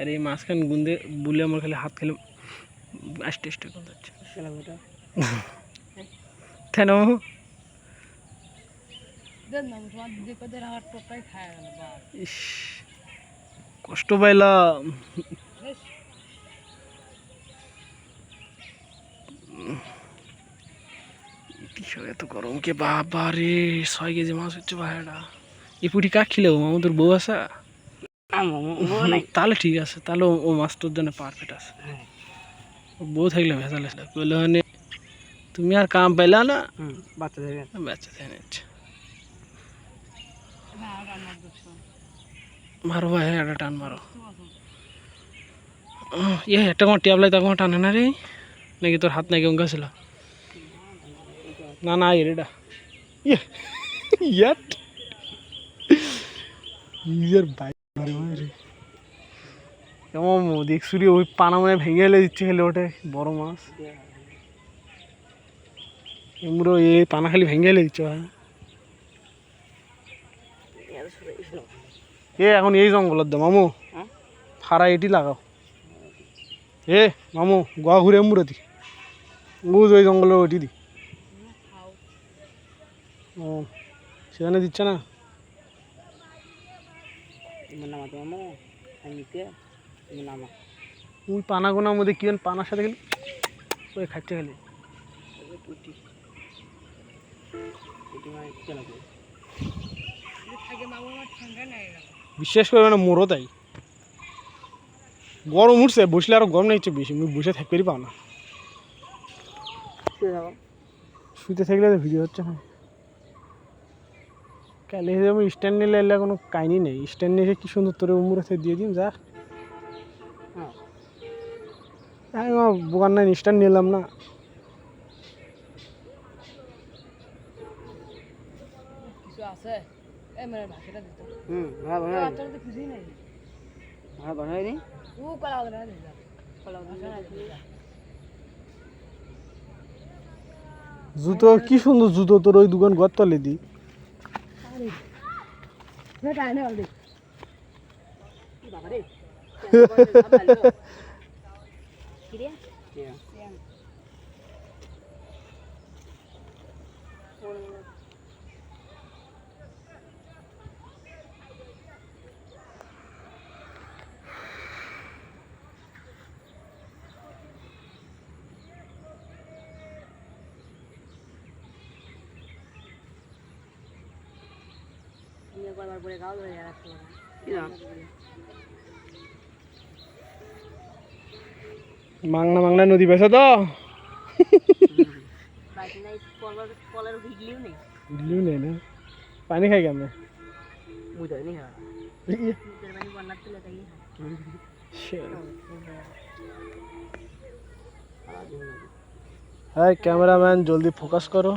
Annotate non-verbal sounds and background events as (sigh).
আর এই মাঝখান গুন্দে বুলে আমার খালি হাত খেলে আস্তে আস্তে কেন ইস কষ্ট পাইলাম। এত গরম? কে বাবা রে ছয় কেজি মাছ হচ্ছে ভাইটা এই পুটি কাক খিলেও আমাদের বউ আছে? তাহলে ঠিক আছে তাহলে ও- মাছ তোর জন্য পারফেক্ট আছে। ও বউ থাকলে ভেজাল আছে বলে মানে তুমি আর কাম পাইলা না? বাচ্চা থেকে বাচ্চা থেকে নিচ্ছে। মারো ভাই একটা টান মারো। ইয়ে একটা কোনো টিয়াবলাই তা কোনো টানে না রে। নাকি তোর হাত নাকি অঙ্কা ছিল? না না এর এটা। ইয়ে (laughs) ইয়াট। নিজের বাইক কেমন দেখছু রে ওই পানা মানে ভেঙে এলে দিচ্ছে খেলে ওঠে বড় মাছ। এমরো এই পানা খালি ভেঙে এলে দিচ্ছে ভাই এ এখন এই জঙ্গলের দে মামু। হ্যাঁ? ফাড়া এটি লাগাও। এ মামু গোয়া ঘুরে মুড়ে দি। বুঝ ওই জঙ্গলের ওইটি দি। ও সেখানে দিচ্ছে না? ওই পানা গোনার মধ্যে কি পানার সাথে গেলি ওই খাচ্ছে মানে বিশ্বাস করবে না মোরও তাই। গরম উঠছে বসলে আরও গরম লাগছে বেশি মুই বসে থাকতে পারি পাও না শুতে থাকলে তো ভিডিও হচ্ছে না। কালে আমি স্ট্যান্ড নিলে এলে কোনো কাহিনি নেই। স্ট্যান্ড নিয়ে এসে কি সুন্দর তোর উমুরে থেকে দিয়ে দিন যা। হ্যাঁ। আমি আমার বোকার নাই স্ট্যান্ড নিলাম না। কিছু আছে? এই মানে ভাষাটা দিত হুম হ্যাঁ ভালো হয়নি তো কিছুই নাই। হ্যাঁ ভালো হয়নি ও কলা হবে না কলা না জুতো কি সুন্দর জুতো তোর ওই দোকান ঘর তলে দি। না টাই না অলরেডি বাবা রে কি রে তুমি একবার পরে মাংনা মাংনা নদী পেছে তো ভিগলিও নেই না পানি খাই কেমন হ্যাঁ পানি বন্যার তুলে তাই হ্যাঁ জলদি ফোকাস করো